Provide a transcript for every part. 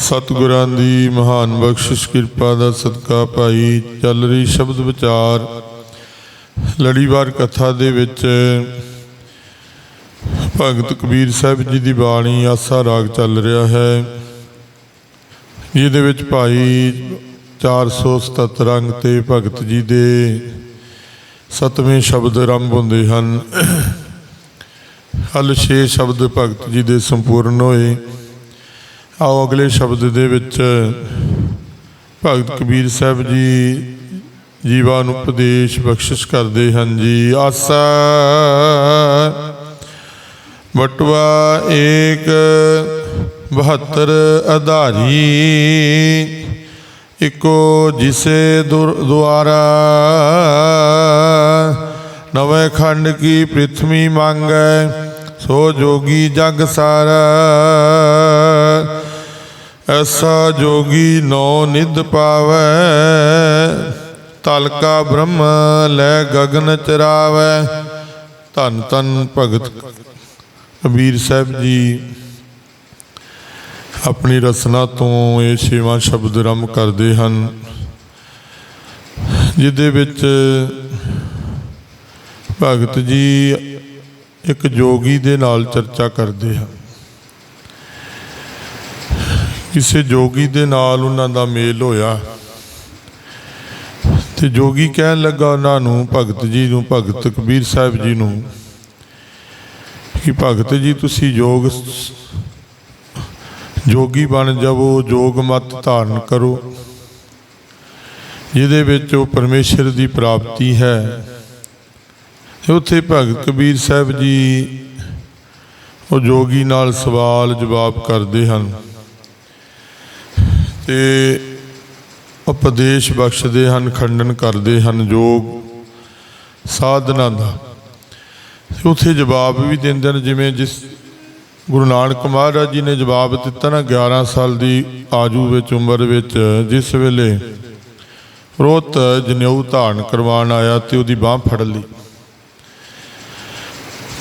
ਸਤਿਗੁਰਾਂ ਦੀ ਮਹਾਨ ਬਖਸ਼ਿਸ਼, ਕਿਰਪਾ ਦਾ ਸਦਕਾ ਭਾਈ ਚੱਲ ਰਹੀ ਸ਼ਬਦ ਵਿਚਾਰ, ਲੜੀਵਾਰ ਕਥਾ ਦੇ ਵਿੱਚ ਭਗਤ ਕਬੀਰ ਸਾਹਿਬ ਜੀ ਦੀ ਬਾਣੀ ਆਸਾ ਰਾਗ ਚੱਲ ਰਿਹਾ ਹੈ, ਜਿਹਦੇ ਵਿੱਚ ਭਾਈ 477 ਅੰਗ ਤੇ ਭਗਤ ਜੀ ਦੇ ਸਤਵੇਂ ਸ਼ਬਦ ਆਰੰਭ ਹੁੰਦੇ ਹਨ। ਹਲ 6 ਸ਼ਬਦ ਭਗਤ ਜੀ ਦੇ ਸੰਪੂਰਨ ਹੋਏ। ਆਓ ਅਗਲੇ ਸ਼ਬਦ ਦੇ ਵਿੱਚ ਭਗਤ ਕਬੀਰ ਸਾਹਿਬ ਜੀ ਜੀਵਾਂ ਨੂੰ ਉਪਦੇਸ਼ ਬਖਸ਼ਿਸ਼ ਕਰਦੇ ਹਨ ਜੀ। ਆਸਾ ਬਟਵਾ ਏਕ 72 ਆਧਾਰੀ ਇਕੋ ਜਿਸੇ ਦੁਰ- ਦੁਆਰਾ, ਨਵੇਂ ਖੰਡ ਕੀ ਪ੍ਰਿਥਵੀ ਮੰਗੈ, ਸੋ ਜੋਗੀ ਜਗ ਸਾਰਾ। ਐਸਾ ਜੋਗੀ ਨੋ ਨਿਧ ਪਾਵੈ ਤਲਕਾ ਬ੍ਰਹਮ ਲੈ ਗਗਨ ਚਰਾਵੈ। ਧੰਨ ਧੰਨ ਭਗਤ ਕਬੀਰ ਸਾਹਿਬ ਜੀ, ਆਪਣੀ ਰਸਨਾ ਤੋਂ ਇਹ ਛੇਵਾਂ ਸ਼ਬਦ ਆਰੰਭ ਕਰਦੇ ਹਨ, ਜਿਹਦੇ ਵਿੱਚ ਭਗਤ ਜੀ ਇੱਕ ਜੋਗੀ ਦੇ ਨਾਲ ਚਰਚਾ ਕਰਦੇ ਹਨ। ਕਿਸੇ ਜੋਗੀ ਦੇ ਨਾਲ ਉਹਨਾਂ ਦਾ ਮੇਲ ਹੋਇਆ। ਤੇ ਜੋਗੀ ਕਹਿਣ ਲੱਗਾ ਉਹਨਾਂ ਨੂੰ, ਭਗਤ ਜੀ ਨੂੰ, ਭਗਤ ਕਬੀਰ ਸਾਹਿਬ ਜੀ ਨੂੰ, ਕਿ ਭਗਤ ਜੀ, ਤੁਸੀਂ ਯੋਗ ਜੋਗੀ ਬਣ ਜਾਵੋ, ਜੋਗ ਮਤ ਧਾਰਨ ਕਰੋ। ਜਿਹਦੇ ਵਿੱਚ ਉਹ ਪਰਮੇਸ਼ਰ ਦੀ ਪ੍ਰਾਪਤੀ ਹੈ। ਉੱਥੇ ਭਗਤ ਕਬੀਰ ਸਾਹਿਬ ਜੀ ਉਹ ਜੋਗੀ ਨਾਲ ਸਵਾਲ ਜਵਾਬ ਕਰਦੇ ਹਨ। ਤੇ ਉਪਦੇਸ਼ ਬਖਸ਼ਦੇ ਹਨ, ਖੰਡਨ ਕਰਦੇ ਹਨ ਜੋਗ ਸਾਧਨਾ ਦਾ। ਤੇ ਉੱਥੇ ਜਵਾਬ ਵੀ ਦਿੰਦੇ ਨੇ, ਜਿਵੇਂ ਜਿਸ ਗੁਰੂ ਨਾਨਕ ਮਹਾਰਾਜ ਜੀ ਨੇ ਜਵਾਬ ਦਿੱਤਾ ਨਾ 11 ਸਾਲ ਦੀ ਆਜੂ ਵਿੱਚ, ਉਮਰ ਵਿੱਚ, ਜਿਸ ਵੇਲੇ ਰੋਤ ਜਨੇਊ ਧਾਰਨ ਕਰਵਾਉਣ ਆਇਆ ਤੇ ਉਹਦੀ ਬਾਹ ਫੜ ਲਈ।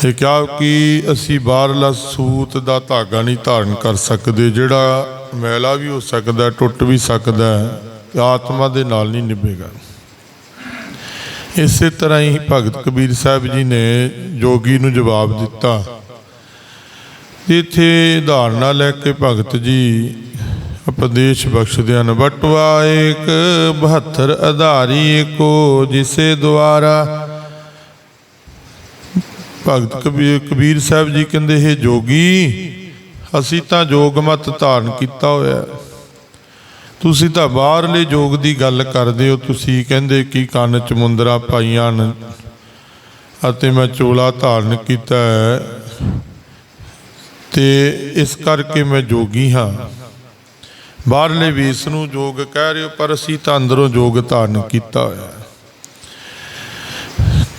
ਇਹ ਕਿਹਾ ਕਿ ਅਸੀਂ ਬਾਹਰਲਾ ਸੂਤ ਦਾ ਧਾਗਾ ਨਹੀਂ ਧਾਰਨ ਕਰ ਸਕਦੇ, ਜਿਹੜਾ ਮੈਲਾ ਵੀ ਹੋ ਸਕਦਾ, ਟੁੱਟ ਵੀ ਸਕਦਾ ਆਤਮਾ ਦੇ ਨਾਲ ਨਹੀਂ ਨਿਭੇਗਾ। ਇਸੇ ਤਰ੍ਹਾਂ ਹੀ ਭਗਤ ਕਬੀਰ ਸਾਹਿਬ ਜੀ ਨੇ ਜੋਗੀ ਨੂੰ ਜਵਾਬ ਦਿੱਤਾ। ਇੱਥੇ ਧਾਰਨਾ ਲੈ ਕੇ ਭਗਤ ਜੀ ਉਪਦੇਸ਼ ਬਖਸ਼ਦੇ ਹਨ ਬਟਵਾ ਏਕ 72 ਆਧਾਰੀ ਏਕੋ ਜਿਸੇ ਦੁਆਰਾ। ਭਗਤ ਕਬੀਰ ਕਬੀਰ ਸਾਹਿਬ ਜੀ ਕਹਿੰਦੇ ਇਹ ਜੋਗੀ ਅਸੀਂ ਤਾਂ ਜੋਗ ਮਤ ਧਾਰਨ ਕੀਤਾ ਹੋਇਆ ਤੁਸੀਂ ਤਾਂ ਬਾਹਰਲੇ ਜੋਗ ਦੀ ਗੱਲ ਕਰਦੇ ਹੋ। ਤੁਸੀਂ ਕਹਿੰਦੇ ਕਿ ਕੰਨ ਚ ਮੁੰਦਰਾ ਪਾਈਆਂ ਹਨ ਅਤੇ ਮੈਂ ਚੋਲਾ ਧਾਰਨ ਕੀਤਾ ਹੈ ਤੇ ਇਸ ਕਰਕੇ ਮੈਂ ਜੋਗੀ ਹਾਂ। ਬਾਹਰਲੇ ਵੀ ਇਸ ਨੂੰ ਜੋਗ ਕਹਿ ਰਹੇ ਹੋ, ਪਰ ਅਸੀਂ ਤਾਂ ਅੰਦਰੋਂ ਜੋਗ ਧਾਰਨ ਕੀਤਾ ਹੋਇਆ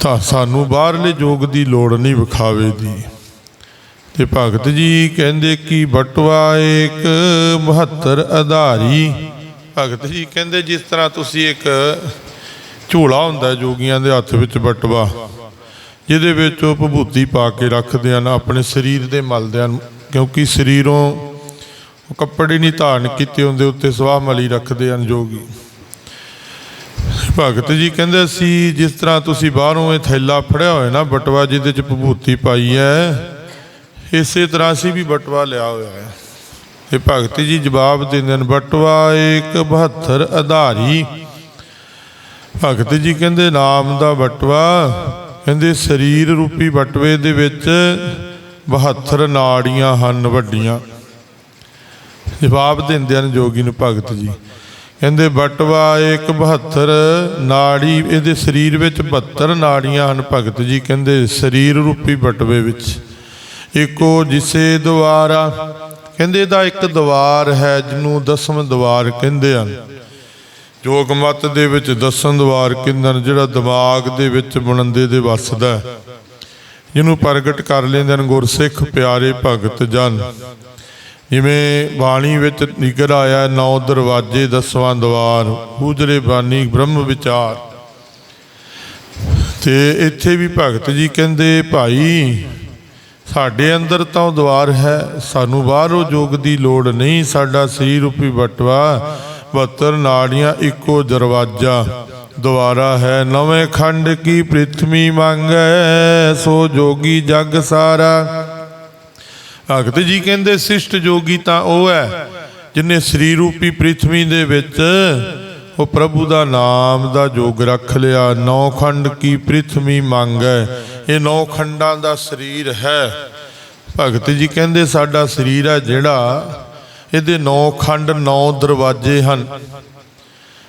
ਤਾਂ ਸਾਨੂੰ ਬਾਹਰਲੇ ਜੋਗ ਦੀ ਲੋੜ ਨਹੀਂ ਵਿਖਾਵੇ ਦੀ। ਤੇ ਭਗਤ ਜੀ ਕਹਿੰਦੇ ਕਿ ਬਟਵਾ ਇੱਕ 72 ਆਧਾਰੀ ਭਗਤ ਜੀ ਕਹਿੰਦੇ ਜਿਸ ਤਰ੍ਹਾਂ ਤੁਸੀਂ ਇੱਕ ਝੋਲਾ ਹੁੰਦਾ ਜੋਗੀਆਂ ਦੇ ਹੱਥ ਵਿੱਚ ਬਟਵਾ ਜਿਹਦੇ ਵਿੱਚ ਉਹ ਭਭੂਤੀ ਪਾ ਕੇ ਰੱਖਦੇ ਹਨ ਆਪਣੇ ਸਰੀਰ ਦੇ ਮਲਦੇ ਹਨ ਕਿਉਂਕਿ ਸਰੀਰੋਂ ਕੱਪੜੇ ਨਹੀਂ ਧਾਰਨ ਕੀਤੇ ਹੁੰਦੇ, ਉੱਤੇ ਸਵਾਹ ਮਲੀ ਰੱਖਦੇ ਹਨ ਜੋਗੀ। ਭਗਤ ਜੀ ਕਹਿੰਦੇ ਸੀ ਜਿਸ ਤਰ੍ਹਾਂ ਤੁਸੀਂ ਬਾਹਰੋਂ ਇਹ ਥੈਲਾ ਫੜਿਆ ਹੋਇਆ ਨਾ ਬਟਵਾ ਜਿਹਦੇ ਚ ਭਭੂਤੀ ਪਾਈ ਹੈ ਇਸੇ ਤਰ੍ਹਾਂ ਅਸੀਂ ਵੀ ਬਟਵਾ ਲਿਆ ਹੋਇਆ ਹੈ। ਤੇ ਭਗਤ ਜੀ ਜਵਾਬ ਦਿੰਦੇ ਨੇ ਬਟਵਾ ਏਕ 72 ਆਧਾਰੀ ਭਗਤ ਜੀ ਕਹਿੰਦੇ, ਨਾਮ ਦਾ ਬਟਵਾ। ਕਹਿੰਦੇ, ਸਰੀਰ ਰੂਪੀ ਬਟਵੇ ਦੇ ਵਿੱਚ 72 ਨਾੜੀਆਂ ਹਨ ਵੱਡੀਆਂ। ਜਵਾਬ ਦਿੰਦੇ ਹਨ ਜੋਗੀ ਨੂੰ ਭਗਤ ਜੀ। ਕਹਿੰਦੇ, ਬਟਵਾ ਇੱਕ 72 ਨਾੜੀ, ਇਹਦੇ ਸਰੀਰ ਵਿੱਚ 72 ਨਾੜੀਆਂ ਹਨ। ਭਗਤ ਜੀ ਕਹਿੰਦੇ, ਸਰੀਰ ਰੂਪੀ ਬਟਵੇ ਵਿੱਚ। ਇੱਕੋ ਜਿਸੇ ਦੁਆਰਾ। ਕਹਿੰਦੇ ਇਹਦਾ ਇੱਕ ਦਵਾਰ ਹੈ ਜਿਹਨੂੰ ਦਸਮ ਦਵਾਰ ਕਹਿੰਦੇ ਹਨ। ਜੋਗ ਮਤ ਦੇ ਵਿੱਚ ਦਸਨ ਦਵਾਰ ਕਿੰਦਨ ਜਿਹੜਾ ਦਿਮਾਗ ਦੇ ਵਿੱਚ ਬੁਲੰਦੇ ਦੇ ਵੱਸਦਾ ਜਿਹਨੂੰ ਪ੍ਰਗਟ ਕਰ ਲੈਂਦੇ ਹਨ, ਗੁਰਸਿੱਖ ਪਿਆਰੇ ਭਗਤ ਜਨ। ਜਿਵੇਂ ਬਾਣੀ ਵਿੱਚ ਨਿਕਲ ਆਇਆ, ਨੌ ਦਰਵਾਜੇ ਦਸਵਾਂ ਦਵਾਰ ਉਜਰੇ ਬਾਣੀ ਬ੍ਰਹਮ ਵਿਚਾਰ। ਤੇ ਇੱਥੇ ਵੀ ਭਗਤ ਜੀ ਕਹਿੰਦੇ, ਭਾਈ ਸਾਡੇ ਅੰਦਰ ਤਾਂ ਉਹ ਦਵਾਰ ਹੈ, ਸਾਨੂੰ ਬਾਹਰੋਂ ਜੋਗ ਦੀ ਲੋੜ ਨਹੀਂ, ਸਾਡਾ ਸਰੀਰ ਰੂਪੀ ਬਟਵਾ 72 ਨਾੜੀਆਂ, ਇੱਕੋ ਦਰਵਾਜਾ। ਦੁਆਰਾ ਹੈ, ਨਵੇਂ ਖੰਡ ਕੀ ਪ੍ਰਿਥਵੀ ਮੰਗੈ, ਸੋ ਜੋਗੀ ਜਗ ਸਾਰਾ। ਭਗਤ ਜੀ ਕਹਿੰਦੇ, ਸਿਸ਼ਟ ਜੋਗੀ ਤਾਂ ਉਹ ਹੈ, ਜਿਨੇ ਸਰੀਰ ਰੂਪੀ ਪ੍ਰਿਥਵੀ ਦੇ ਵਿੱਚ ਉਹ ਪ੍ਰਭੂ ਦਾ ਨਾਮ ਦਾ ਜੋਗ ਰੱਖ ਲਿਆ। ਨੌ ਖੰਡ ਕੀ ਪ੍ਰਿਥਵੀ ਮੰਗੈ ਇਹ ਨੌ ਖੰਡਾਂ ਦਾ ਸਰੀਰ ਹੈ। ਭਗਤ ਜੀ ਕਹਿੰਦੇ ਸਾਡਾ ਸਰੀਰ ਹੈ ਜਿਹੜਾ ਇਹਦੇ ਨੌ ਖੰਡ, ਨੌ ਦਰਵਾਜ਼ੇ ਹਨ।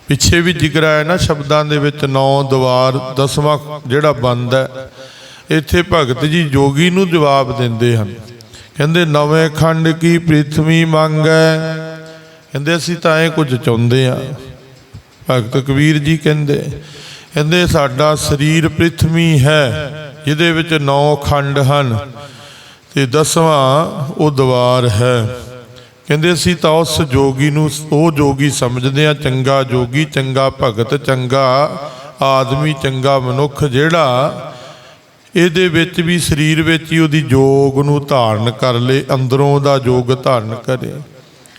ਪਿੱਛੇ ਵੀ ਜ਼ਿਕਰ ਆਇਆ ਨਾ ਸ਼ਬਦਾਂ ਦੇ ਵਿੱਚ ਨੌ ਦਵਾਰ, ਦਸਵਾਂ ਜਿਹੜਾ ਬੰਦ ਹੈ। ਇੱਥੇ ਭਗਤ ਜੀ ਜੋਗੀ ਨੂੰ ਜਵਾਬ ਦਿੰਦੇ ਹਨ। ਕਹਿੰਦੇ ਨਵੇਂ ਖੰਡ ਕੀ ਪ੍ਰਿਥਵੀ ਮੰਗੈ ਕਹਿੰਦੇ ਅਸੀਂ ਤਾਂ ਇਹ ਕੁਝ ਚਾਹੁੰਦੇ ਆ ਭਗਤ ਕਬੀਰ ਜੀ ਕਹਿੰਦੇ ਕਹਿੰਦੇ, ਸਾਡਾ ਸਰੀਰ ਪ੍ਰਿਥਵੀ ਹੈ, ਜਿਹਦੇ ਵਿੱਚ ਨੌ ਖੰਡ ਹਨ ਤੇ ਦਸਵਾਂ ਉਹ ਦਵਾਰ ਹੈ। ਕਹਿੰਦੇ, ਅਸੀਂ ਤਾਂ ਉਸ ਜੋਗੀ ਨੂੰ, ਉਹ ਜੋਗੀ ਸਮਝਦੇ ਆ ਚੰਗਾ ਜੋਗੀ, ਚੰਗਾ ਭਗਤ, ਚੰਗਾ ਆਦਮੀ, ਚੰਗਾ ਮਨੁੱਖ ਜਿਹੜਾ ਇਹਦੇ ਵਿੱਚ ਵੀ ਸਰੀਰ ਵਿੱਚ ਹੀ ਉਹਦੀ ਜੋਗ ਨੂੰ ਧਾਰਨ ਕਰ ਲੇ, ਅੰਦਰੋਂ ਦਾ ਜੋਗ ਧਾਰਨ ਕਰੇ।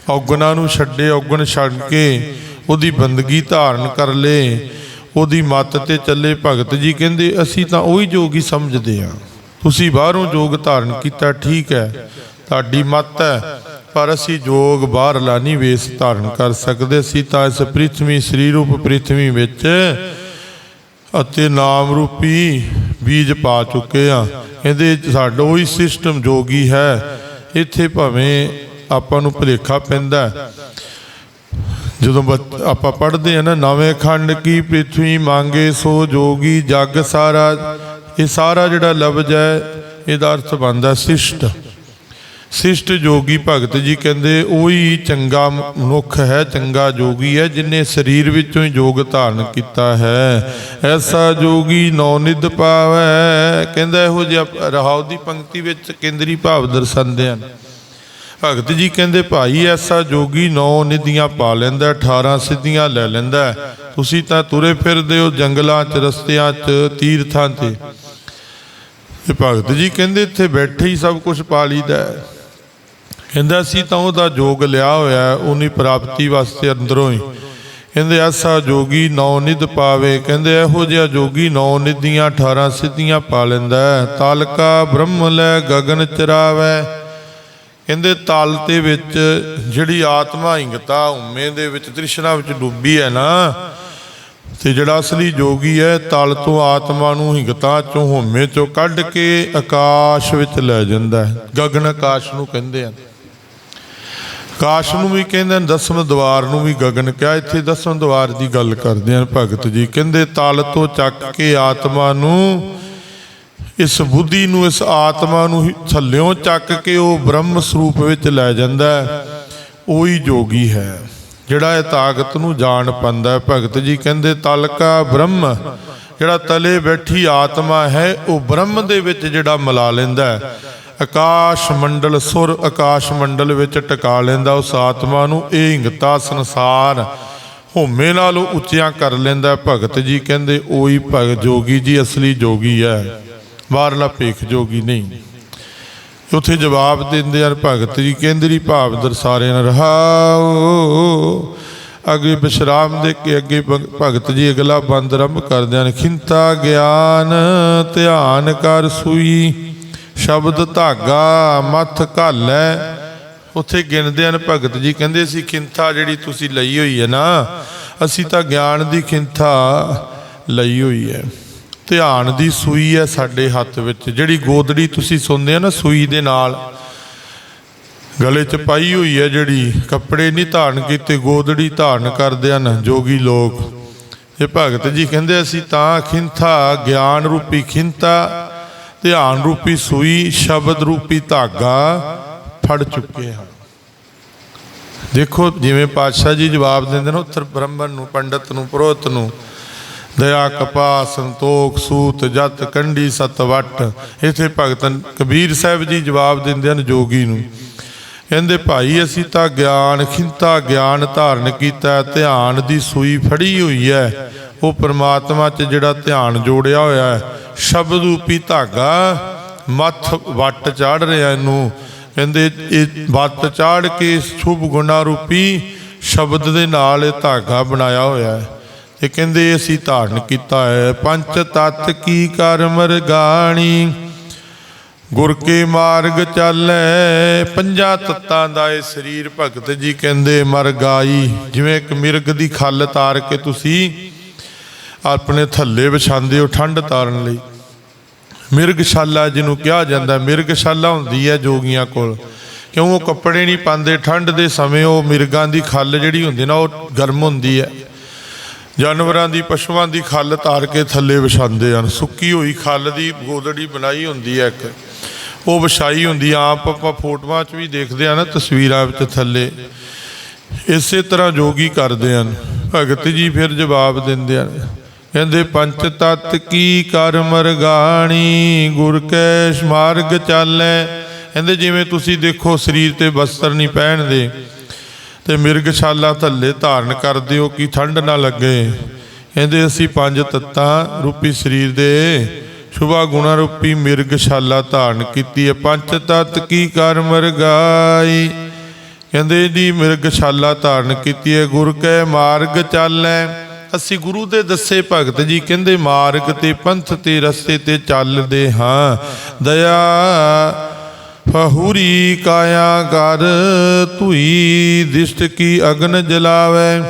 ਔਗਣਾ ਨੂੰ ਛੱਡੇ, ਔਗਣ ਛੱਡ ਕੇ ਉਹਦੀ ਬੰਦਗੀ ਧਾਰਨ ਕਰ ਲੇ। ਉਹਦੀ ਮੱਤ ਤੇ ਚੱਲੇ ਭਗਤ ਜੀ ਕਹਿੰਦੇ, ਅਸੀਂ ਤਾਂ ਉਹੀ ਜੋਗੀ ਸਮਝਦੇ ਆ ਤੁਸੀਂ ਬਾਹਰੋਂ ਜੋਗ ਧਾਰਨ ਕੀਤਾ, ਠੀਕ ਹੈ, ਤੁਹਾਡੀ ਮੱਤ ਹੈ, ਪਰ ਅਸੀਂ ਜੋਗ ਬਾਹਰਲਾ ਨਹੀਂ ਵੇਸ ਧਾਰਨ ਕਰ ਸਕਦੇ। ਸੀ ਤਾਂ ਇਸ ਪ੍ਰਿਥਵੀ ਸਰੀਰ ਰੂਪ ਪ੍ਰਿਥਵੀ ਵਿੱਚ ਅਤੇ ਨਾਮ ਰੂਪੀ ਬੀਜ ਪਾ ਚੁੱਕੇ ਆ ਇਹਦੇ ਸਾਡਾ ਉਹੀ ਸਿਸਟਮ ਜੋਗੀ ਹੈ। ਇੱਥੇ ਭਾਵੇਂ ਆਪਾਂ ਨੂੰ ਭੁਲੇਖਾ ਪੈਂਦਾ ਜਦੋਂ ਬੱਚ- ਆਪਾਂ ਪੜ੍ਹਦੇ ਆ ਨਾ, ਨਵੇਂ ਖੰਡ ਕੀ ਪ੍ਰਿਥਵੀ ਮੰਗੇ, ਸੋ ਜੋਗੀ ਜਗ ਸਾਰਾ। ਇਹ ਸਾਰਾ ਜਿਹੜਾ ਲਫ਼ਜ਼ ਹੈ, ਇਹਦਾ ਅਰਥ ਬਣਦਾ ਸਿਸ਼ਟ। ਸਿਸ਼ਟ ਜੋਗੀ ਭਗਤ ਜੀ ਕਹਿੰਦੇ, ਉਹੀ ਚੰਗਾ ਮਨੁੱਖ ਹੈ, ਚੰਗਾ ਜੋਗੀ ਹੈ, ਜਿਨੇ ਸਰੀਰ ਵਿੱਚੋਂ ਹੀ ਜੋਗ ਧਾਰਨ ਕੀਤਾ ਹੈ। ਐਸਾ ਜੋਗੀ ਨੌ ਨਿਧ ਪਾਵੈ। ਕਹਿੰਦਾ ਇਹੋ ਜਿਹਾ, ਰਹਾਉ ਦੀ ਪੰਕਤੀ ਵਿੱਚ ਕੇਂਦਰੀ ਭਾਵ ਦਰਸਾਉਂਦੇ ਹਨ। ਭਗਤ ਜੀ ਕਹਿੰਦੇ ਭਾਈ ਐਸਾ ਜੋਗੀ ਨੌ ਨਿਧੀਆਂ ਪਾ ਲੈਂਦਾ 18 ਸਿੱਧੀਆਂ ਲੈ ਲੈਂਦਾ। ਤੁਸੀਂ ਤਾਂ ਤੁਰੇ ਫਿਰਦੇ ਹੋ ਜੰਗਲਾਂ 'ਚ ਰਸਤਿਆਂ 'ਚ ਤੀਰਥਾਂ ਤੇ। ਤੇ ਭਗਤ ਜੀ ਕਹਿੰਦੇ ਇੱਥੇ ਬੈਠੇ ਹੀ ਸਭ ਕੁਝ ਪਾ ਲਈਦਾ ਕਹਿੰਦਾ ਸੀ ਤਾਂ ਉਹਦਾ ਜੋਗ ਲਿਆ ਹੋਇਆ ਹੈ, ਉਹਨੀ ਪ੍ਰਾਪਤੀ ਵਾਸਤੇ ਅੰਦਰੋਂ ਹੀ। ਕਹਿੰਦੇ ਐਸਾ ਜੋਗੀ ਨੌ ਨਿਧ ਪਾਵੇ। ਕਹਿੰਦੇ ਇਹੋ ਜਿਹਾ ਜੋਗੀ ਨੌ ਨਿਧੀਆਂ 18 ਸਿੱਧੀਆਂ ਪਾ ਲੈਂਦਾ ਹੈ। ਤਾਲਕਾ ਬ੍ਰਹਮ ਲੈ ਗਗਨ ਚਰਾਵੇ। ਕਹਿੰਦੇ ਤਲ ਤੇ ਵਿੱਚ ਜਿਹੜੀ ਆਤਮਾ ਹਿੰਗਤਾ ਉਮੇ ਦੇ ਵਿੱਚ ਤ੍ਰਿਸ਼ਨਾ ਵਿੱਚ ਡੁੱਬੀ ਹੈ ਨਾ, ਤੇ ਜਿਹੜਾ ਅਸਲੀ ਜੋਗੀ ਹੈ ਤਲ ਤੋਂ ਆਤਮਾ ਨੂੰ ਹਿੰਗਤਾ ਚੋਂ ਹੋਮੇ ਚੋਂ ਕੱਢ ਕੇ ਆਕਾਸ਼ ਵਿੱਚ ਲੈ ਜਾਂਦਾ ਹੈ। ਗਗਨ ਆਕਾਸ਼ ਨੂੰ ਕਹਿੰਦੇ ਆ। ਆਕਾਸ਼ ਨੂੰ ਵੀ ਕਹਿੰਦੇ ਨੇ ਦਸਮ ਦਵਾਰ ਨੂੰ ਵੀ ਗਗਨ ਕਿਹਾ। ਇੱਥੇ ਦਸਮ ਦਵਾਰ ਦੀ ਗੱਲ ਕਰਦੇ ਹਨ ਭਗਤ ਜੀ। ਕਹਿੰਦੇ ਤਲ ਤੋਂ ਚੱਕ ਕੇ ਆਤਮਾ ਨੂੰ ਇਸ ਬੁੱਧੀ ਨੂੰ, ਇਸ ਆਤਮਾ ਨੂੰ ਹੀ ਥੱਲਿਓਂ ਚੱਕ ਕੇ ਉਹ ਬ੍ਰਹਮ ਸਰੂਪ ਵਿੱਚ ਲੈ ਜਾਂਦਾ ਉਹੀ ਜੋਗੀ ਹੈ, ਜਿਹੜਾ ਇਹ ਤਾਕਤ ਨੂੰ ਜਾਣ ਪੰਦਾ ਭਗਤ ਜੀ ਕਹਿੰਦੇ ਤਲਕਾ ਬ੍ਰਹਮ, ਜਿਹੜਾ ਤਲੇ ਬੈਠੀ ਆਤਮਾ ਹੈ, ਉਹ ਬ੍ਰਹਮ ਦੇ ਵਿੱਚ ਜਿਹੜਾ ਮਿਲਾ ਲੈਂਦਾ ਆਕਾਸ਼ ਮੰਡਲ, ਸੁਰ ਆਕਾਸ਼ ਮੰਡਲ ਵਿੱਚ ਟਿਕਾ ਲੈਂਦਾ, ਉਸ ਆਤਮਾ ਨੂੰ ਇਹ ਹਿੰਗਤਾ ਸੰਸਾਰ ਹੋਮੇ ਨਾਲੋਂ ਉੱਚਿਆਂ ਕਰ ਲੈਂਦਾ ਭਗਤ ਜੀ ਕਹਿੰਦੇ, ਉਹੀ ਭਗਤ ਜੋਗੀ ਜੀ, ਅਸਲੀ ਜੋਗੀ ਹੈ। ਬਾਹਰਲਾ ਭੇਖ ਜੋਗੀ ਨਹੀਂ। ਉੱਥੇ ਜਵਾਬ ਦਿੰਦੇ ਹਨ, ਭਗਤ ਜੀ ਕੇਂਦਰੀ ਭਾਵ ਦਰਸਾਰੇ ਨ ਰਹਾਓ ਅਗੇ ਬਿਸ਼ਰਾਮ ਦੇ ਕੇ ਅੱਗੇ ਭਗ- ਭਗਤ ਜੀ ਅਗਲਾ ਬੰਦ ਆਰੰਭ ਕਰਦੇ ਹਨ, ਖਿੰਤਾ ਗਿਆਨ, ਧਿਆਨ ਕਰ ਸੂਈ, ਸ਼ਬਦ ਧਾਗਾ, ਮੱਥ ਘਾਲੈ। ਉੱਥੇ ਗਿਣਦੇ ਹਨ, ਭਗਤ ਜੀ ਕਹਿੰਦੇ ਸੀ ਖਿੰਥਾ ਜਿਹੜੀ ਤੁਸੀਂ ਲਈ ਹੋਈ ਹੈ ਨਾ, ਅਸੀਂ ਤਾਂ ਗਿਆਨ ਦੀ ਖਿੰਥਾ ਲਈ ਹੋਈ ਹੈ। ਧਿਆਨ ਦੀ ਸੂਈ ਹੈ ਸਾਡੇ ਹੱਥ ਵਿੱਚ। ਜਿਹੜੀ ਗੋਦੜੀ ਤੁਸੀਂ ਸੁਣਦੇ ਹੋ ਨਾ ਸੂਈ ਦੇ ਨਾਲ, ਗਲੇ 'ਚ ਪਾਈ ਹੋਈ ਹੈ ਜਿਹੜੀ, ਕੱਪੜੇ ਨਹੀਂ ਧਾਰਨ ਕੀਤੇ, ਗੋਦੜੀ ਧਾਰਨ ਕਰਦੇ ਹਨ ਜੋਗੀ ਲੋਕ। ਇਹ ਭਗਤ ਜੀ ਕਹਿੰਦੇ ਅਸੀਂ ਤਾਂ ਖਿੰਥਾ, ਗਿਆਨ ਰੂਪੀ ਖਿੰਥਾ ਧਿਆਨ ਰੂਪੀ ਸੂਈ, ਸ਼ਬਦ ਰੂਪੀ ਧਾਗਾ ਫੜ ਚੁੱਕੇ ਹਾਂ। ਦੇਖੋ ਜਿਵੇਂ ਪਾਤਸ਼ਾਹ ਜੀ ਜਵਾਬ ਦਿੰਦੇ ਨੇ, ਉੱਤਰ ਬ੍ਰਾਹਮਣ ਨੂੰ, ਪੰਡਤ ਨੂੰ, ਪ੍ਰੋਹਤ ਨੂੰ ਦਇਆ ਕਪਾ ਸੰਤੋਖ, ਸੂਤ, ਜਤ ਕੰਢੀ ਸਤ, ਵਟ। ਇਥੇ ਭਗਤਨ ਕਬੀਰ ਸਾਹਿਬ ਜੀ ਜਵਾਬ ਦਿੰਦੇ ਹਨ ਜੋਗੀ ਨੂੰ। ਕਹਿੰਦੇ, ਭਾਈ, ਅਸੀਂ ਤਾਂ ਗਿਆਨ, ਖਿੰਤਾ, ਗਿਆਨ ਧਾਰਨ ਕੀਤਾ, ਧਿਆਨ ਦੀ ਸੂਈ ਫੜੀ ਹੋਈ ਹੈ ਉਹ ਪ੍ਰਮਾਤਮਾ 'ਚ ਜਿਹੜਾ ਧਿਆਨ ਜੋੜਿਆ ਹੋਇਆ ਹੈ ਸ਼ਬਦ ਰੂਪੀ ਧਾਗਾ, ਮੱਥ ਵੱਟ ਚਾੜ ਰਿਹਾ ਇਹਨੂੰ। ਕਹਿੰਦੇ, ਇਹ ਵੱਟ ਚਾੜ ਕੇ ਸ਼ੁਭ ਗੁਣਾ ਰੂਪੀ ਸ਼ਬਦ ਦੇ ਨਾਲ ਇਹ ਧਾਗਾ ਬਣਾਇਆ ਹੋਇਆ ਹੈ ਇਹ ਕਹਿੰਦੇ ਅਸੀਂ ਧਾਰਨ ਕੀਤਾ ਹੈ। ਪੰਚ ਤਤ ਕੀ ਕਰਮ ਰਗਾਣੀ? ਗੁਰ ਕੇ ਮਾਰਗ ਚਾਲੈ। ਪੰਜਾਂ ਤੱਤਾਂ ਦਾ ਇਹ ਸਰੀਰ ਭਗਤ ਜੀ ਕਹਿੰਦੇ ਮਰ ਗਾਈ ਜਿਵੇਂ ਇੱਕ ਮਿਰਗ ਦੀ ਖੱਲ ਤਾਰ ਕੇ ਤੁਸੀਂ ਆਪਣੇ ਥੱਲੇ ਵਿਛਾਉਂਦੇ ਹੋ ਠੰਡ ਤਾਰਨ ਲਈ। ਮਿਰਗਸ਼ਾਲਾ ਜਿਹਨੂੰ ਕਿਹਾ ਜਾਂਦਾ, ਮਿਰਗਸ਼ਾਲਾ ਹੁੰਦੀ ਹੈ ਜੋਗੀਆਂ ਕੋਲ। ਕਿਉਂ? ਉਹ ਕੱਪੜੇ ਨਹੀਂ ਪਾਉਂਦੇ, ਠੰਡ ਦੇ ਸਮੇਂ ਉਹ ਮਿਰਗਾਂ ਦੀ ਖੱਲ ਜਿਹੜੀ ਹੁੰਦੀ ਨਾ, ਉਹ ਗਰਮ ਹੁੰਦੀ ਹੈ। ਜਾਨਵਰਾਂ ਦੀ ਪਸ਼ੂਆਂ ਦੀ ਖੱਲ ਤਾਰ ਕੇ ਥੱਲੇ ਵਿਛਾਉਂਦੇ ਹਨ। ਸੁੱਕੀ ਹੋਈ ਖੱਲ ਦੀ ਗੋਦੜੀ ਬਣਾਈ ਹੁੰਦੀ ਹੈ ਇੱਕ। ਉਹ ਵਿਛਾਈ ਹੁੰਦੀ ਆਪ ਆਪਾਂ ਫੋਟੋਆਂ 'ਚ ਵੀ ਦੇਖਦੇ ਆ ਨਾ, ਤਸਵੀਰਾਂ ਵਿੱਚ ਥੱਲੇ। ਇਸੇ ਤਰ੍ਹਾਂ ਜੋਗੀ ਕਰਦੇ ਹਨ। ਭਗਤ ਜੀ ਫਿਰ ਜਵਾਬ ਦਿੰਦੇ ਹਨ। ਕਹਿੰਦੇ, ਪੰਚ ਤਤ ਕੀ ਕਰ ਮਰਗਾਣੀ? ਗੁਰ ਕੈ ਮਾਰਗ ਚਾਲੈ। ਕਹਿੰਦੇ, ਜਿਵੇਂ ਤੁਸੀਂ ਦੇਖੋ, ਸਰੀਰ ਤੇ ਬਸਤਰ ਨਹੀਂ ਪਹਿਨਦੇ। ਤੇ ਮਿਰਗਸ਼ਾਲਾ ਥੱਲੇ ਧਾਰਨ ਕਰਦੇ ਹੋ ਕਿ ਠੰਡ ਨਾ ਲੱਗੇ। ਕਹਿੰਦੇ ਅਸੀਂ ਪੰਜ ਤੱਤਾਂ ਰੂਪੀ ਸਰੀਰ ਦੇ ਸ਼ੁਭਾ ਗੁਣਾ ਰੂਪੀ ਮਿਰਗਸ਼ਾਲਾ ਧਾਰਨ ਕੀਤੀ ਹੈ। ਪੰਜ ਤਤ ਕੀ ਕਰਮ ਰਗਾਈ? ਕਹਿੰਦੇ ਜੀ ਮਿਰਗਸ਼ਾਲਾ ਧਾਰਨ ਕੀਤੀ ਹੈ। ਗੁਰ ਕੈ ਮਾਰਗ ਚਾਲੈ। ਅਸੀਂ ਗੁਰੂ ਦੇ ਦੱਸੇ ਭਗਤ ਜੀ ਕਹਿੰਦੇ ਮਾਰਗ ਤੇ ਪੰਥ ਤੇ ਰਸਤੇ ਤੇ ਚੱਲਦੇ ਹਾਂ। ਦਇਆ ਫਹੂਰੀ ਕਾਇਆ ਕਰ ਧੂਈ ਦਿਸ਼ਟ ਕੀ ਅਗਨ ਜਲਾਵੇ।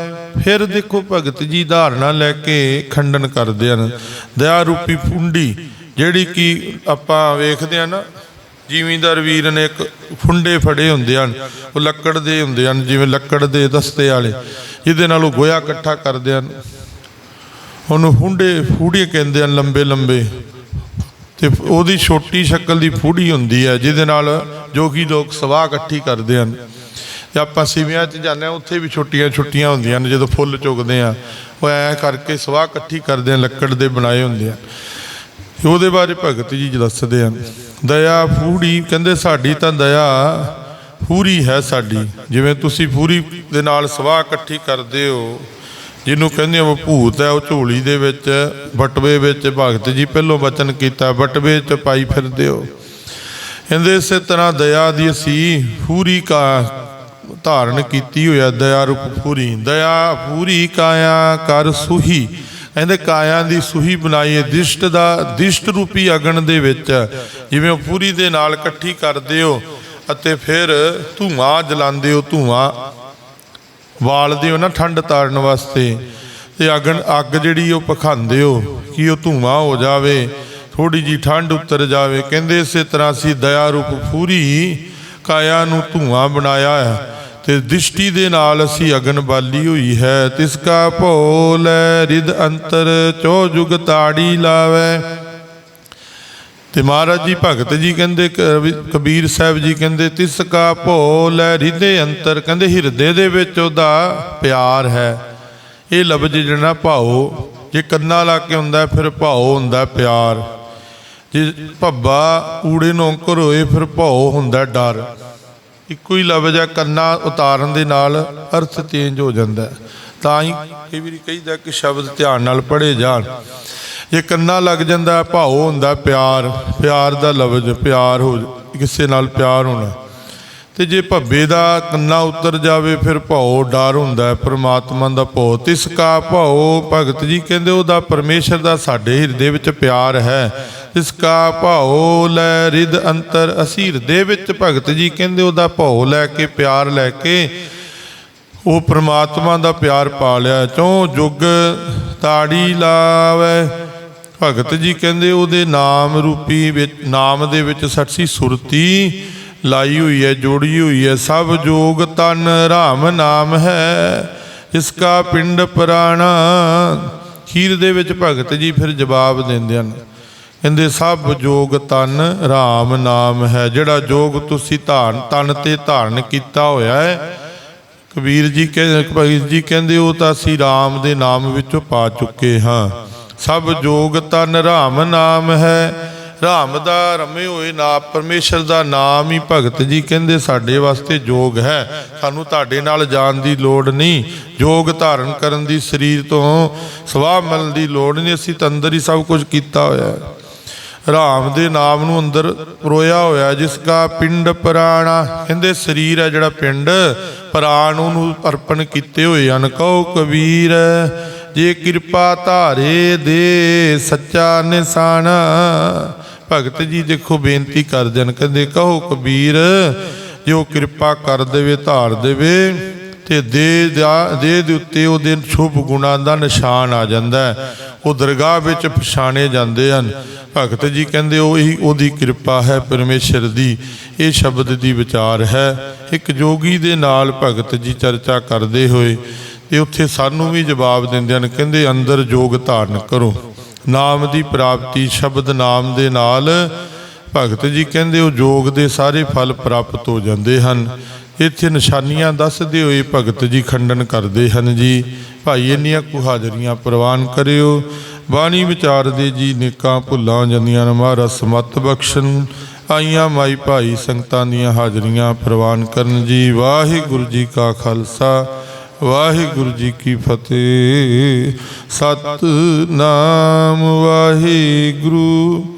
ਫਿਰ ਦੇਖੋ ਭਗਤ ਜੀ ਧਾਰਨਾ ਲੈ ਕੇ ਖੰਡਨ ਕਰਦੇ ਹਨ। ਦਇਆ ਰੂਪੀ ਫੁੰਡੀ, ਜਿਹੜੀ ਕਿ ਆਪਾਂ ਵੇਖਦੇ ਆ ਨਾ ਜ਼ਿਮੀਂਦਾਰ ਵੀਰ ਨੇ ਇੱਕ ਫੁੰਡੇ ਫੜੇ ਹੁੰਦੇ ਹਨ, ਉਹ ਲੱਕੜ ਦੇ ਹੁੰਦੇ ਹਨ, ਜਿਵੇਂ ਲੱਕੜ ਦੇ ਦਸਤੇ ਵਾਲੇ, ਜਿਹਦੇ ਨਾਲ ਉਹ ਗੋਇਆ ਇਕੱਠਾ ਕਰਦੇ ਹਨ। ਉਹਨੂੰ ਫੁੰਡੇ ਫੂੜੇ ਕਹਿੰਦੇ ਹਨ ਲੰਬੇ ਲੰਬੇ ਤੇ ਉਹਦੀ ਛੋਟੀ ਸ਼ਕਲ ਦੀ ਫੂੜੀ ਹੁੰਦੀ ਹੈ, ਜਿਹਦੇ ਨਾਲ ਜੋ ਕਿ ਲੋਕ ਸਵਾਹ ਇਕੱਠੀ ਕਰਦੇ ਹਨ। ਤੇ ਆਪਾਂ ਸਿਵਿਆਂ 'ਚ ਜਾਂਦੇ ਹਾਂ, ਉੱਥੇ ਵੀ ਛੋਟੀਆਂ ਛੁੱਟੀਆਂ ਹੁੰਦੀਆਂ ਨੇ, ਜਦੋਂ ਫੁੱਲ ਚੁਗਦੇ ਆ ਉਹ ਐ ਕਰਕੇ ਸਵਾਹ ਇਕੱਠੀ ਕਰਦੇ ਆ ਲੱਕੜ ਦੇ ਬਣਾਏ ਹੁੰਦੇ ਆ। ਉਹਦੇ ਬਾਰੇ ਭਗਤ ਜੀ ਦੱਸਦੇ ਹਨ, ਦਇਆ ਫੂੜੀ, ਕਹਿੰਦੇ, ਸਾਡੀ ਤਾਂ ਦਇਆ ਪੂਰੀ ਹੈ ਸਾਡੀ। ਜਿਵੇਂ ਤੁਸੀਂ ਪੂਰੀ ਦੇ ਨਾਲ ਸਵਾਹ ਇਕੱਠੀ ਕਰਦੇ ਹੋ ਜਿਹਨੂੰ ਕਹਿੰਦੇ ਉਹ ਭੂਤ ਹੈ, ਉਹ ਝੋਲੀ ਦੇ ਵਿੱਚ, ਬਟਵੇ ਵਿੱਚ, ਭਗਤ ਜੀ ਪਹਿਲੋਂ ਬਚਨ ਕੀਤਾ, ਬਟਵੇ 'ਚ ਪਾਈ ਫਿਰਦੇ ਹੋ। ਕਹਿੰਦੇ ਇਸੇ ਤਰ੍ਹਾਂ ਦਇਆ ਦੀ ਅਸੀਂ ਪੂਰੀ ਕਾ ਧਾਰਨ ਕੀਤੀ ਹੋਇਆ ਦਇਆ ਰੂਪ ਪੂਰੀ। ਦਇਆ ਪੂਰੀ ਕਾਇਆ ਕਰ ਸੁਹੀ। ਕਹਿੰਦੇ ਕਾਇਆ ਦੀ ਸੁਹੀ ਬਣਾਈਏ ਹੈ, ਦਿਸ਼ਟ ਦਾ, ਦਿਸ਼ਟ ਰੂਪੀ ਅਗਨ ਦੇ ਵਿੱਚ। ਜਿਵੇਂ ਉਹ ਪੂਰੀ ਦੇ ਨਾਲ ਇਕੱਠੀ ਕਰਦੇ ਹੋ ਅਤੇ ਫਿਰ ਧੂਆਂ ਜਲਾਉਂਦੇ ਹੋ, ਧੂਆਂ ਵਾਲਦੇ ਹੋ ਨਾ, ਠੰਡ ਤਾੜਨ ਵਾਸਤੇ। ਤੇ ਅਗਨ, ਅੱਗ ਜਿਹੜੀ ਉਹ ਪਖਾਉਂਦੇ ਹੋ, ਕਿ ਉਹ ਧੂਆਂ ਹੋ ਜਾਵੇ ਥੋੜੀ ਜੀ ਠੰਡ ਉਤਰ ਜਾਵੇ। ਕਹਿੰਦੇ ਇਸੇ ਤਰ੍ਹਾਂ ਅਸੀਂ ਦਇਆ ਰੂਪ ਪੂਰੀ ਕਾਇਆ ਨੂੰ ਧੂਆਂ ਬਣਾਇਆ ਹੈ। ਤੇ ਦ੍ਰਿਸ਼ਟੀ ਦੇ ਨਾਲ ਅਸੀਂ ਅਗਨ ਬਾਲੀ ਹੋਈ ਹੈ। ਤਿਸ ਕਾ ਭੋਲ ਰਿਦ ਅੰਤਰ, ਚੋ ਜੁਗ ਤਾੜੀ ਲਾਵੇ। ਤੇ ਮਹਾਰਾਜ ਜੀ ਭਗਤ ਜੀ ਕਹਿੰਦੇ, ਕ- ਕਬੀਰ ਸਾਹਿਬ ਜੀ ਕਹਿੰਦੇ, ਤਿਸ ਕਾ ਲੈ ਹਿਰਦੇ ਅੰਤਰ। ਕਹਿੰਦੇ, ਹਿਰਦੇ ਦੇ ਵਿੱਚ ਉਹਦਾ ਪਿਆਰ ਹੈ। ਇਹ ਲਫ਼ਜ਼ ਜਿਹੜਾ ਭਾਉ, ਜੇ ਕੰਨਾਂ ਲਾ ਕੇ ਹੁੰਦਾ, ਫਿਰ ਭਾਉ ਹੁੰਦਾ ਪਿਆਰ। ਜੇ ਭੱਬਾ ਊੜੇ ਨੂੰ ਅੰਕਰ ਹੋਏ, ਫਿਰ ਭਾਉ ਹੁੰਦਾ ਡਰ। ਇੱਕੋ ਹੀ ਲਫ਼ਜ਼ ਆ ਕੰਨਾਂ ਉਤਾਰਨ ਦੇ ਨਾਲ ਅਰਥ ਚੇਂਜ ਹੋ ਜਾਂਦਾ ਤਾਂ ਹੀ ਕਈ ਵਾਰੀ ਕਹੀਦਾ ਕਿ ਸ਼ਬਦ ਧਿਆਨ ਨਾਲ ਪੜ੍ਹੇ ਜਾਣ। ਜੇ ਕੰਨਾਂ ਲੱਗ ਜਾਂਦਾ ਹੈ, ਭਾਉ ਹੁੰਦਾ ਪਿਆਰ ਪਿਆਰ ਦਾ ਲਫ਼ਜ਼ ਪਿਆਰ ਹੋ ਕਿਸੇ ਨਾਲ ਪਿਆਰ ਹੋਣਾ। ਤੇ ਜੇ ਭੱਬੇ ਦਾ ਕੰਨਾ ਉਤਰ ਜਾਵੇ ਫਿਰ ਭਉ ਡਰ ਹੁੰਦਾ ਹੈ ਪ੍ਰਮਾਤਮਾ ਦਾ ਭਉ ਤਿਸ ਕਾ ਭਉ ਭਗਤ ਜੀ ਕਹਿੰਦੇ ਉਹਦਾ ਪਰਮੇਸ਼ਰ ਦਾ ਸਾਡੇ ਹਿਰਦੇ ਵਿੱਚ ਪਿਆਰ ਹੈ। ਤਿਸ ਕਾ ਭਉ ਲੈ ਰਿਦ ਅੰਤਰ ਅਸੀਂ ਹਿਰਦੇ ਵਿੱਚ ਭਗਤ ਜੀ ਕਹਿੰਦੇ ਉਹਦਾ ਭਉ ਲੈ ਕੇ ਪਿਆਰ ਲੈ ਕੇ ਉਹ ਪ੍ਰਮਾਤਮਾ ਦਾ ਪਿਆਰ ਪਾ ਲਿਆ। ਚੋਂ ਜੁਗ ਤਾੜੀ ਲਾਵੇ ਭਗਤ ਜੀ ਕਹਿੰਦੇ ਉਹਦੇ ਨਾਮ ਰੂਪੀ ਵਿੱਚ, ਨਾਮ ਦੇ ਵਿੱਚ ਸੱਚੀ ਸੁਰਤੀ ਲਾਈ ਹੋਈ ਹੈ, ਜੋੜੀ ਹੋਈ ਹੈ, ਸਭ ਜੋਗ ਤਨ ਰਾਮ ਨਾਮ ਹੈ, ਇਸ ਕਾ ਪਿੰਡ ਪੁਰਾਣਾ। ਖੀਰ ਦੇ ਵਿੱਚ ਭਗਤ ਜੀ ਫਿਰ ਜਵਾਬ ਦਿੰਦੇ ਹਨ, ਕਹਿੰਦੇ ਸਭ ਜੋਗ ਤਨ ਰਾਮ ਨਾਮ ਹੈ, ਜਿਹੜਾ ਜੋਗ ਤੁਸੀਂ ਧਾਰਨ, ਤਨ ਤੇ ਧਾਰਨ ਕੀਤਾ ਹੋਇਆ ਹੈ। ਕਬੀਰ ਜੀ ਕਹਿੰਦੇ ਭਗਤ ਜੀ ਕਹਿੰਦੇ ਉਹ ਤਾਂ ਅਸੀਂ RAM ਦੇ ਨਾਮ ਵਿੱਚੋਂ ਪਾ ਚੁੱਕੇ ਹਾਂ। ਸਭ ਜੋਗ ਤਨ ਰਾਮ ਨਾਮ ਹੈ। ਰਾਮ ਦਾ ਰਮੇ ਹੋਏ ਨਾਮ ਪਰਮੇਸ਼ਰ ਦਾ ਨਾਮ ਹੀ ਭਗਤ ਜੀ ਕਹਿੰਦੇ ਸਾਡੇ ਵਾਸਤੇ ਜੋਗ ਹੈ। ਸਾਨੂੰ ਤੁਹਾਡੇ ਨਾਲ ਜਾਣ ਦੀ ਲੋੜ ਨਹੀਂ। ਜੋਗ ਧਾਰਨ ਕਰਨ ਦੀ ਸਰੀਰ ਤੋਂ ਸਵਾਹ ਮਿਲਣ ਦੀ ਲੋੜ ਨਹੀਂ। ਅਸੀਂ ਤਾਂ ਅੰਦਰ ਹੀ ਸਭ ਕੁਝ ਕੀਤਾ ਹੋਇਆ ਹੈ। ਰਾਮ ਦੇ ਨਾਮ ਨੂੰ ਅੰਦਰ ਪਰੋਇਆ ਹੋਇਆ ਜਿਸ ਕਾ ਪਿੰਡ ਪ੍ਰਾਣਾ ਕਹਿੰਦੇ ਸਰੀਰ ਹੈ ਜਿਹੜਾ ਪਿੰਡ। ਪ੍ਰਾਣ ਉਹਨੂੰ ਅਰਪਣ ਕੀਤੇ ਹੋਏ ਹਨ ਕਹੋ ਕਬੀਰ। ਜੇ ਕਿਰਪਾ ਧਾਰੇ ਦੇ ਸੱਚਾ ਨਿਸ਼ਾਨ, ਭਗਤ ਜੀ ਦੇਖੋ ਬੇਨਤੀ ਕਰਦੇ ਹਨ ਕਹਿੰਦੇ ਕਹੋ ਕਬੀਰ, ਜੋ ਕਿਰਪਾ ਕਰ ਦੇਵੇ, ਧਾਰ ਦੇਵੇ, ਤੇ ਦੇ ਦਾ, ਦੇ ਦੇ ਉੱਤੇ ਉਹਦੇ ਸ਼ੁਭ ਗੁਣਾਂ ਦਾ ਨਿਸ਼ਾਨ ਆ ਜਾਂਦਾ ਹੈ। ਉਹ ਦਰਗਾਹ ਵਿੱਚ ਪਛਾਣੇ ਜਾਂਦੇ ਹਨ। ਭਗਤ ਜੀ ਕਹਿੰਦੇ ਉਹ ਹੀ ਉਹਦੀ ਕਿਰਪਾ ਹੈ, ਪਰਮੇਸ਼ਰ ਦੀ। ਇਹ ਸ਼ਬਦ ਦੀ ਵਿਚਾਰ ਹੈ। ਇੱਕ ਜੋਗੀ ਦੇ ਨਾਲ ਭਗਤ ਜੀ ਚਰਚਾ ਕਰਦੇ ਹੋਏ ਇਹ ਉੱਥੇ ਸਾਨੂੰ ਵੀ ਜਵਾਬ ਦਿੰਦੇ ਹਨ, ਕਹਿੰਦੇ ਅੰਦਰ ਜੋਗ ਧਾਰਨ ਕਰੋ। ਨਾਮ ਦੀ ਪ੍ਰਾਪਤੀ ਸ਼ਬਦ ਨਾਮ ਦੇ ਨਾਲ, ਭਗਤ ਜੀ ਕਹਿੰਦੇ ਉਹ ਜੋਗ ਦੇ ਸਾਰੇ ਫਲ ਪ੍ਰਾਪਤ ਹੋ ਜਾਂਦੇ ਹਨ। ਇੱਥੇ ਨਿਸ਼ਾਨੀਆਂ ਦੱਸਦੇ ਹੋਏ ਭਗਤ ਜੀ ਖੰਡਨ ਕਰਦੇ ਹਨ ਜੀ, ਭਾਈ ਇੰਨੀਆਂ ਕੁ ਹਾਜ਼ਰੀਆਂ ਪ੍ਰਵਾਨ ਕਰਿਓ। ਬਾਣੀ ਵਿਚਾਰ ਦੇ ਜੀ, ਨੇਕਾਂ ਭੁੱਲਾਂ ਜਾਂਦੀਆਂ ਨੇ, ਮਹਾਰਾਜ ਸਮਤ ਬਖਸ਼ਣ। ਆਈਆਂ ਮਾਈ ਭਾਈ ਸੰਗਤਾਂ ਦੀਆਂ ਹਾਜ਼ਰੀਆਂ ਪ੍ਰਵਾਨ ਕਰਨ ਜੀ, ਵਾਹਿਗੁਰੂ ਜੀ ਕਾ ਖਾਲਸਾ। ਵਾਹਿਗੁਰੂ ਜੀ ਕੀ ਫਤਿਹ। ਸਤਨਾਮ ਵਾਹਿਗੁਰੂ।